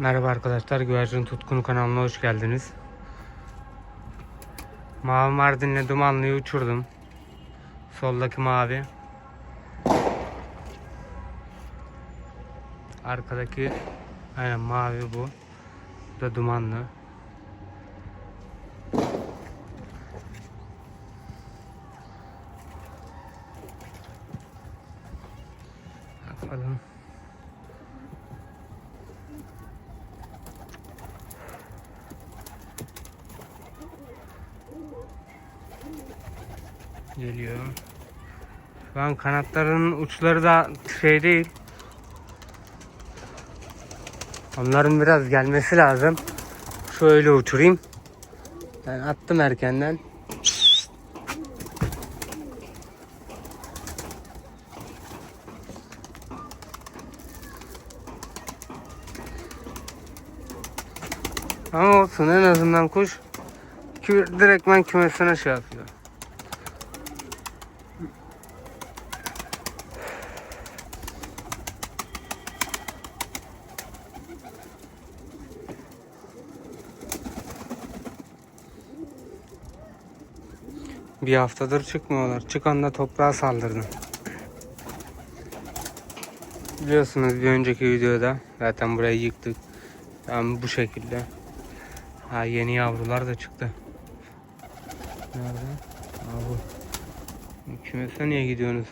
Merhaba arkadaşlar, Güvercin Tutkunu kanalına hoş geldiniz. Mavi Mardin'le Dumanlı'yı uçurdum. Soldaki mavi. Arkadaki aynen mavi bu. Bu da dumanlı. Bakalım. Geliyor. Şu an kanatlarının uçları da şey değil. Onların biraz gelmesi lazım. Şöyle uçurayım. Ben attım erkenden. Ama olsun en azından kuş direktmen kümesine şey yapıyor. Bir haftadır çıkmıyorlar. Çıkan da toprağa saldırdı. Biliyorsunuz bir önceki videoda zaten burayı yıktık. Yani bu şekilde. Ha yeni yavrular da çıktı. Nerede? Ha bu. Kümese niye gidiyorsunuz?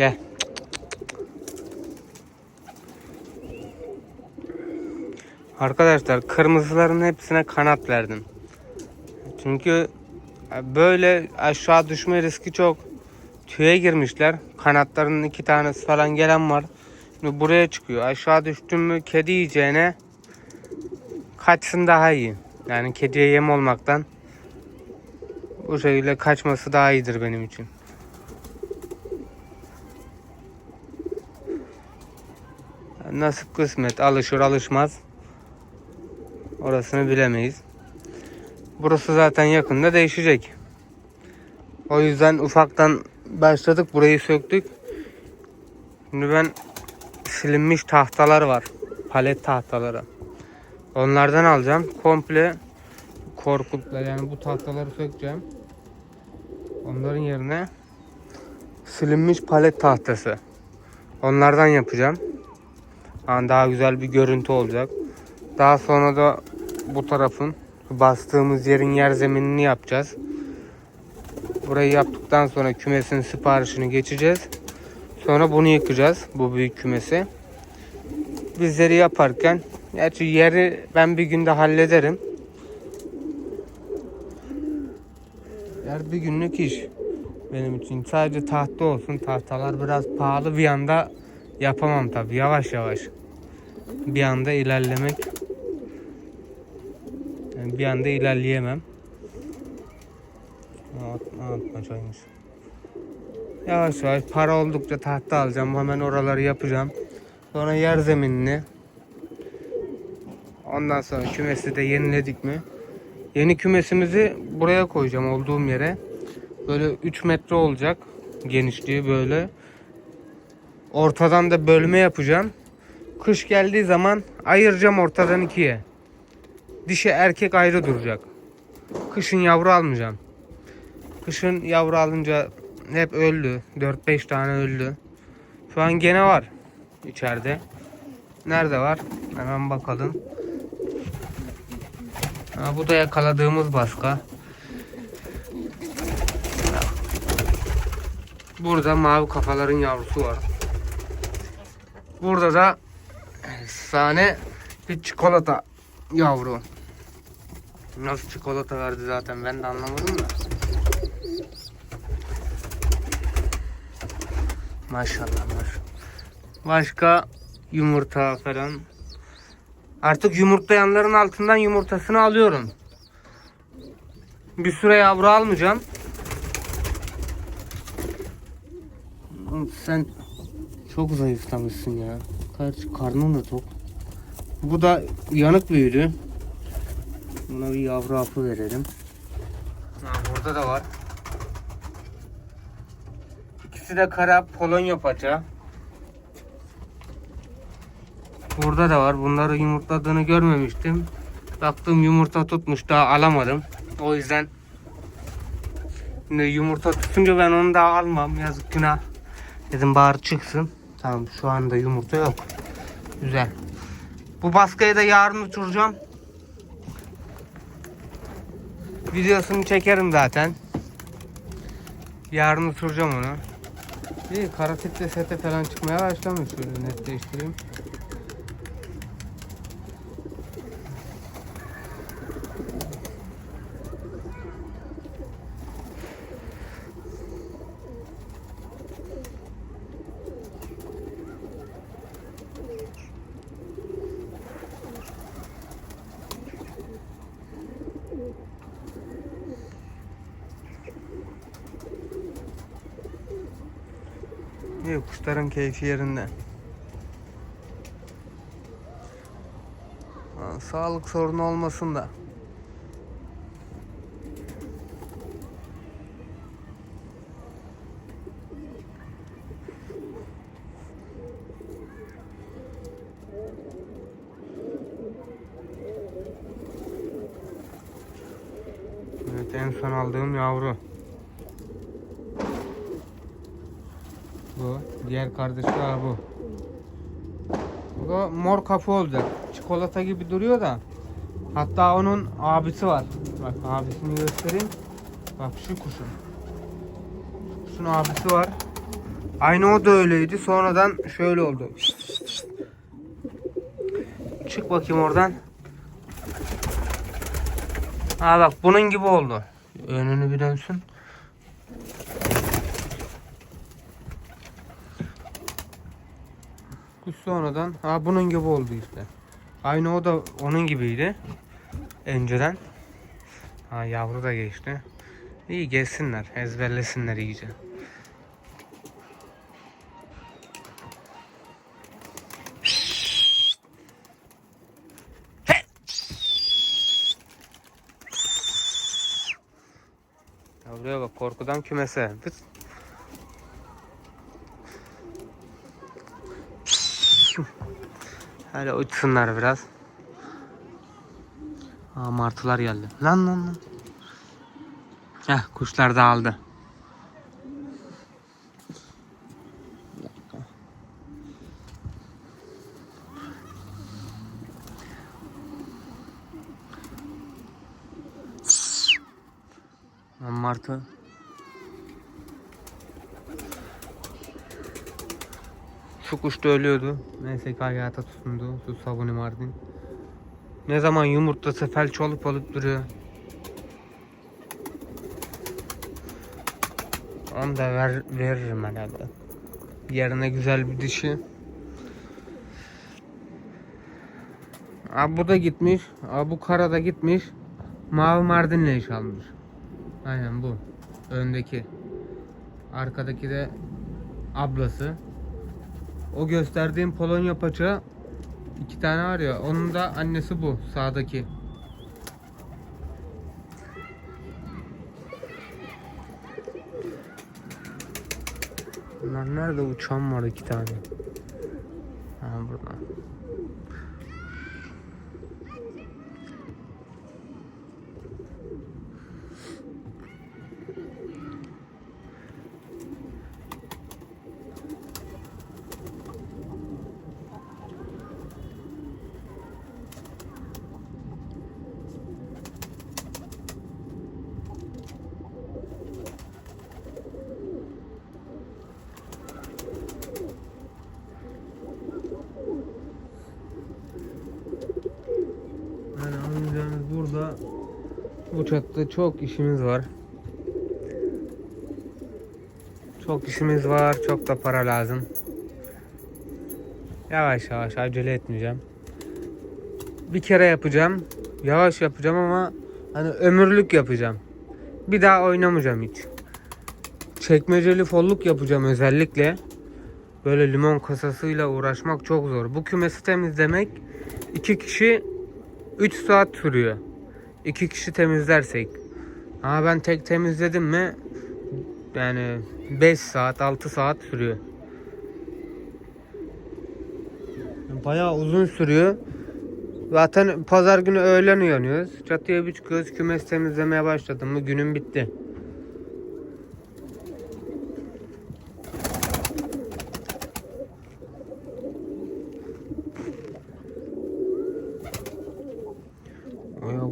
Gel. Arkadaşlar kırmızıların hepsine kanat verdim. Çünkü böyle aşağı düşme riski çok. Tüye girmişler. Kanatlarının iki tanesi falan gelen var. Şimdi buraya çıkıyor. Aşağı düştün mü kedi yiyeceğine kaçsın daha iyi. Yani kediye yem olmaktan bu şekilde kaçması daha iyidir benim için. Nasip kısmet alışır alışmaz. Orasını bilemeyiz. Burası zaten yakında değişecek. O yüzden ufaktan başladık. Burayı söktük. Şimdi ben silinmiş tahtalar var. Palet tahtaları. Onlardan alacağım. Komple korkutla yani bu tahtaları sökeceğim. Onların yerine silinmiş palet tahtası. Onlardan yapacağım. Yani daha güzel bir görüntü olacak. Daha sonra da bu tarafın bastığımız yerin yer zeminini yapacağız. Burayı yaptıktan sonra kümesin siparişini geçeceğiz. Sonra bunu yıkacağız. Bu büyük kümesi. Bizleri yaparken gerçi yeri ben bir günde hallederim. Yer bir günlük iş benim için. Sadece tahta olsun. Tahtalar biraz pahalı. Bir anda yapamam tabi. Yavaş yavaş. Bir anda ilerlemek yani bir anda ilerleyemem. Atma, atmacaymış. Yavaş yavaş para oldukça tahta alacağım. Hemen oraları yapacağım. Sonra yer zeminini. Ondan sonra kümesi de yeniledik mi? Yeni kümesimizi buraya koyacağım olduğum yere. Böyle 3 metre olacak genişliği böyle. Ortadan da bölme yapacağım. Kış geldiği zaman ayıracağım ortadan ikiye. Dişi erkek ayrı duracak. Kışın yavru almayacağım. Kışın yavru alınca hep öldü. 4-5 tane öldü. Şu an gene var içeride. Nerede var? Hemen bakalım. Ha, bu da yakaladığımız baska. Burada mavi kafaların yavrusu var. Burada da efsane bir çikolata yavru. Nasıl çikolata verdi zaten ben de anlamadım da. Maşallah maşallah. Başka yumurta falan. Artık yumurtlayanların altından yumurtasını alıyorum. Bir süre yavru almayacağım. Sen çok zayıflamışsın ya. Karşı karnın da tok. Bu da yanık büyüdü. Buna bir yavru hapı verelim. Ha, burada da var. İkisi de kara Polonya paça. Burada da var. Bunları yumurtladığını görmemiştim. Baktım yumurta tutmuş daha alamadım. O yüzden yumurta tutunca ben onu daha almam. Yazık günah. Dedim bari çıksın. Tamam şu anda yumurta yok. Güzel. Bu baskıyı da yarın uçuracağım. Videosunu çekerim zaten. Yarın uçuracağım onu. İyi karatetle sete falan çıkmaya başlamış. Şöyle netleştireyim. İyi kuşların keyfi yerinde. Sağlık sorunu olmasın da. Evet en son aldığım yavru. Bu. Diğer kardeşi daha bu. Bu da mor kafa olacak. Çikolata gibi duruyor da. Hatta onun abisi var. Bak abisini göstereyim. Bak şu kuşun. Kuşun abisi var. Aynı o da öyleydi. Sonradan şöyle oldu. Çık bakayım oradan. Ha bak bunun gibi oldu. Önünü bir dönsün. Kuş sonradan ha bunun gibi oldu işte. Aynı o da onun gibiydi. Önceden. Ha yavru da geçti. İyi gelsinler, ezberlesinler iyice. Yavruya bak korkudan kümese. Fıt. Hele uçsunlar biraz. Aa, martılar geldi. Lan lan lan. Heh, kuşlar dağıldı. Lan martı. Şu kuş da ölüyordu. Neyse ki hayata tutundu. Şu sabuni mardin. Ne zaman yumurtlasa felç olup olup duruyor. Onu da ver, veririm herhalde. Yerine güzel bir dişi. Aa, bu da gitmiş. Aa, bu kara da gitmiş. Mavi mardinle iş almış. Aynen bu. Öndeki. Arkadaki de ablası. O gösterdiğim Polonya paça iki tane var ya onun da annesi bu sağdaki. Bunlar nerede uçan var iki tane. Ha burada. Yani anlayacağınız burada bu çatıda çok işimiz var. Çok işimiz var, çok da para lazım. Yavaş yavaş acele etmeyeceğim. Bir kere yapacağım. Yavaş yapacağım ama hani ömürlük yapacağım. Bir daha oynamayacağım hiç. Çekmeceli folluk yapacağım özellikle. Böyle limon kasasıyla uğraşmak çok zor. Bu kümesi temizlemek iki kişi 3 saat sürüyor. iki kişi temizlersek. Ama ben tek temizledim mi yani 5 saat 6 saat sürüyor. Bayağı uzun sürüyor. Zaten pazar günü öğlen uyanıyoruz. Çatıya bir çıkıyoruz. Kümes temizlemeye başladım mı günüm bitti.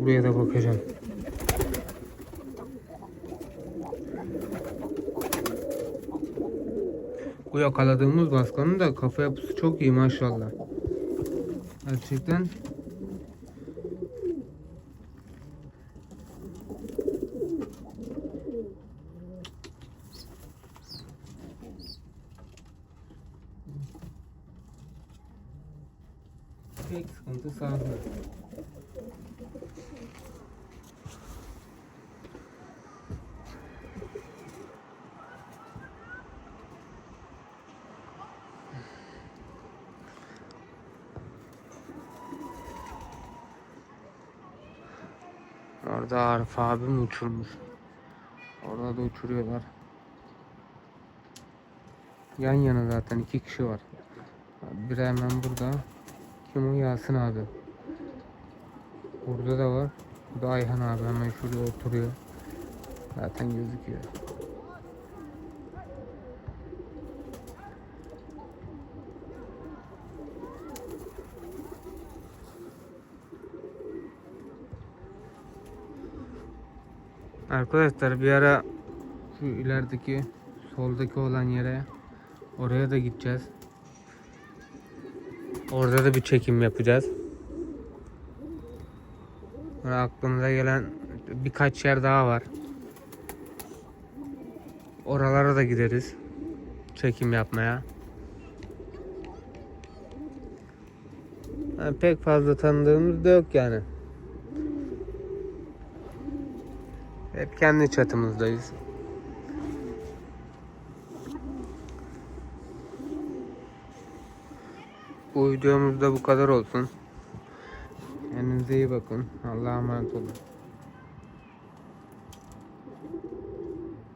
Buraya da bakacağım. Bu yakaladığımız baskanın da kafa yapısı çok iyi maşallah. Gerçekten Orada Arif abim uçurmuş. Orada da uçuruyorlar. Yan yana zaten iki kişi var. Biri hemen burada. Kim o? Yasin abi. Burada da var. Bu da Ayhan abi hemen şurada oturuyor. Zaten gözüküyor. Arkadaşlar bir ara şu ilerideki soldaki olan yere oraya da gideceğiz. Orada da bir çekim yapacağız. Böyle aklımıza gelen birkaç yer daha var. Oralara da gideriz. Çekim yapmaya. Ha, pek fazla tanıdığımız da yok yani. Hep kendi çatımızdayız. Bu videomuz da bu kadar olsun. Kendinize iyi bakın. Allah'a emanet olun.